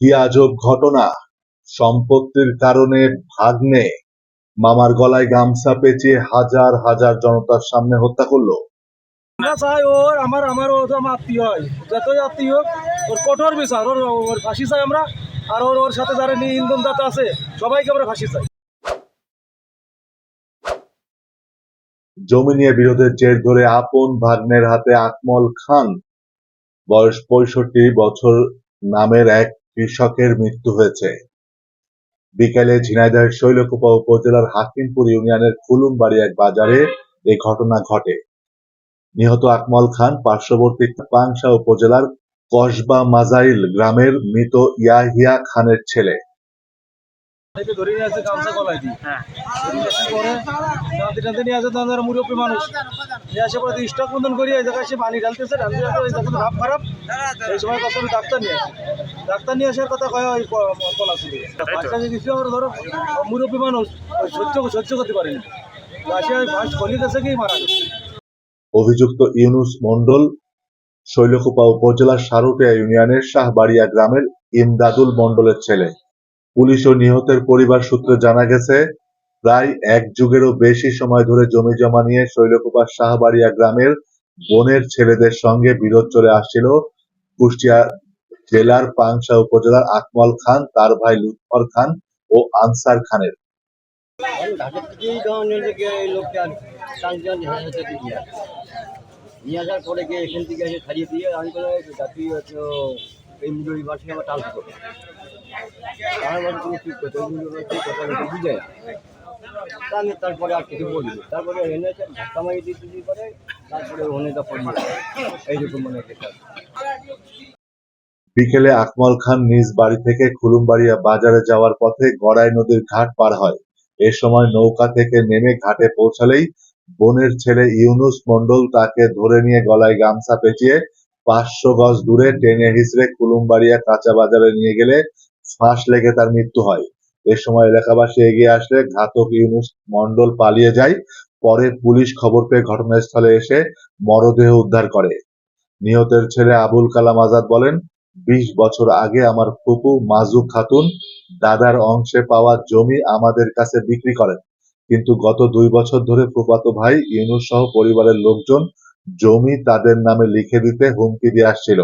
কি আজব ঘটনা? সম্পত্তির কারণে ভাগ্নে মামার গলায় গামছা পেঁচিয়ে হাজার হাজার জনতার সামনে হত্যা করল। আমরা চাই ওর আমার আমার ও আমার আত্মীয় হয়। যতই আত্মীয় হোক ওর কঠোর বিচার। ওর ওর ফাঁসি চাই আমরা আর ওর ওর সাথে যারা দাতা আছে সবাইকে আমরা ফাঁসি চাই। জমি নিয়ে বিরোধের জের ধরে আপন ভাগ্নের হাতে আকমল খান। বয়স পঁয়ষট্টি বছর নামের এক কৃষকের মৃত্যু হয়েছে। বিকেলে ঝিনাইদহের শৈলকুপা উপজেলার হাকিমপুর ইউনিয়নের খুলুমবাড়ি এক বাজারে এই ঘটনা ঘটে। নিহত আকমল খান পার্শ্ববর্তী পাংশা উপজেলার কসবা মাজাইল গ্রামের মৃত ইয়াহিয়া খানের ছেলে। ধরে নিয়ে আসে গামছা গলায় দিই ধরে নিয়ে আসার পরে টানতে টানতে নিয়ে আসে তখন মুরব্বী মানুষ। নিয়ে আসে পরে স্টক বন্ধন করি জায়গায় সে পানি ঢালতেছে ঢালতে ঢালতে ওই যখন ভাব খারাপ। এই সময় কত ডাক্তার নিয়ে আসি। ডাক্তার নিয়ে আসার কথা কয় ওই কলা ছিল বাচ্চা যে দিচ্ছিল ধরো মুরব্বী মানুষ সহ্য সহ্য করতে পারেনি। আসে ওই ফার্স্ট খলি কাছে গিয়ে মারা অভিযুক্ত ইউনুস মণ্ডল শৈলকুপা উপজেলার সারুটিয়া ইউনিয়নের শাহবাড়িয়া গ্রামের ইমদাদুল মণ্ডলের ছেলে। পুলিশ ও নিহতের পরিবার সূত্রে জানা গেছে প্রায় এক যুগেরও বেশি সময় ধরে জমি জমা নিয়ে শৈলকুপার শাহবাড়িয়া গ্রামের বোনের ছেলেদের সঙ্গে বিরোধ চলে আসছিল কুষ্টিয়া জেলার পাংশা উপজেলার আকমল খান, তার ভাই লুৎফর খান ও আনসার খানের। নিয়ে এখান থেকে এসে দিয়ে বলে তুমি ঠিক তারপরে আর কিছু বলিনি তারপরে এনে ধাক্কা মারি দিয়ে। দিদি করে তারপরে ওনেটা পড়িয়ে এইরকম মনে হচ্ছে বিকেলে আকমল খান নিজ বাড়ি থেকে খুলুমবাড়িয়া বাজারে যাওয়ার পথে গড়াই নদীর ঘাট পার হয়। এ সময় নৌকা থেকে নেমে ঘাটে পৌঁছালেই বোনের ছেলে ইউনুস মন্ডল তাকে ধরে নিয়ে গলায় গামছা পেঁচিয়ে পাঁচশো গজ দূরে টেনে হিসড়ে কুলুমবাড়িয়া কাঁচা বাজারে নিয়ে গেলে ফাঁস লেগে তার মৃত্যু হয়। এ সময় এলাকাবাসী এগিয়ে আসলে ঘাতক ইউনুস মন্ডল পালিয়ে যায়। পরে পুলিশ খবর পেয়ে ঘটনাস্থলে এসে মরদেহ উদ্ধার করে। নিহতের ছেলে আবুল কালাম আজাদ বলেন বিশ বছর আগে আমার ফুপু মাজু খাতুন দাদার অংশে পাওয়া জমি আমাদের কাছে বিক্রি করেন। কিন্তু গত দুই বছর ধরে ফুফাতো ভাই ইউনুস সহ পরিবারের লোকজন জমি তাদের নামে লিখে দিতে হুমকি দিয়ে আসছিল।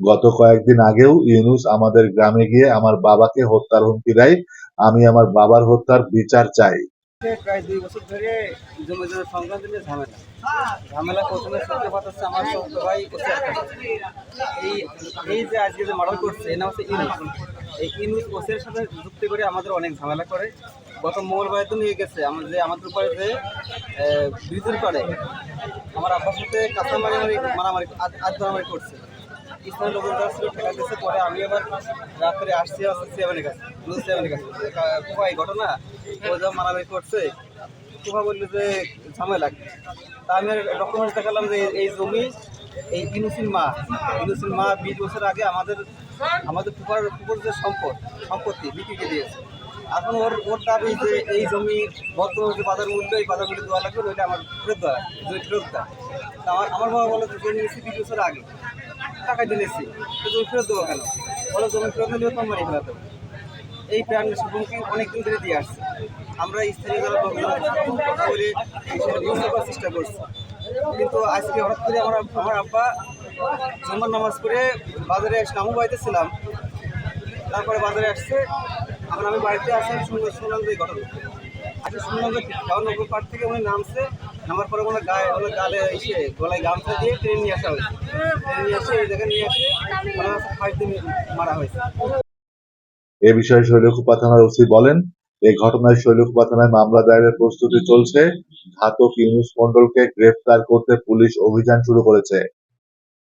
গত কয়েকদিন আগেও ইউনুস আমাদের গ্রামে গিয়ে আমার বাবাকে হত্যার হুমকি দেয়। আমি আমার বাবার হত্যার বিচার চাই। প্রায় দুই বছর ধরে জমি জমি সংক্রান্ত নিয়ে ঝামেলা। ঝামেলা প্রথমে সত্যি কথা হচ্ছে আমার ছোট ভাই। এই এই যে আজকে যে মার্ডার করছে এ নাম হচ্ছে ইনুস। এই ইনুস ওসের সাথে যুক্তি করে আমাদের অনেক ঝামেলা করে। গত মঙ্গলবার তো নিয়ে গেছে। আমার যে, আমাদের উপরে যে ব্রিজের করে, আমার আব্বার সাথে কাঁচা মারামারি মারামারি আজ মারামারি করছে। লোকজন যারা ছিল ঠেকা দিচ্ছে পরে আমি আবার রাত্রে আসছি আসছি সেভেনের কাছে নিউজ সেভেনের কাছে। কুবা এই ঘটনা ও যা মারামারি করছে কুবা বলল যে ঝামেলা। তা আমি ডকুমেন্টস দেখালাম যে এই জমি, এই ইনুসিন মা ইনুসিন মা বিশ বছর আগে আমাদের আমাদের পুকুর পুকুর যে সম্পদ, সম্পত্তি বিক্রিকে দিয়েছে। এখন ওর ওর দাবি যে এই জমি বর্তমান যে বাজার মূল্য, এই বাজার মূল্য দেওয়া লাগবে, ওইটা আমার ফেরত দেওয়া ফেরত দেওয়া আমার আমার বাবা বলে যে নিয়েছি বিশ বছর আগে। টাকা দিয়ে নিয়েছি। তো জমি ফেরত দেবো কেন? বলো, জমি ফেরত দিলে তো আমার ফেরত দেবো এই প্ল্যান হুমকি অনেক দিন ধরে দিয়ে আসছে। আমরা স্থানীয় যারা বলে বুঝতে করার চেষ্টা করছি। কিন্তু আজকে হঠাৎ করে আমার আমার আব্বা জুম্মার নামাজ পড়ে বাজারে আমু বাড়িতে ছিলাম তারপরে বাজারে আসছে। এখন আমি বাড়িতে আসি আমি শুনলাম শুনলাম যে ঘটনা। আচ্ছা শুনলাম যে পার থেকে উনি নামছে। নামার পরে মনে গায়ে ওনার গালে এসে গলায় গামছা দিয়ে ট্রেন নিয়ে আসা হয়েছে। ট্রেন নিয়ে এসে জায়গায় নিয়ে এসে ওনার দিন মারা হয়েছে। এ বিষয়ে শৈলকুপা থানার ওসি বলেন এই ঘটনায় শৈলকুপা থানায় মামলা দায়েরের প্রস্তুতি চলছে। ঘাতক ইউনুস মন্ডলকে গ্রেফতার করতে পুলিশ অভিযান শুরু করেছে।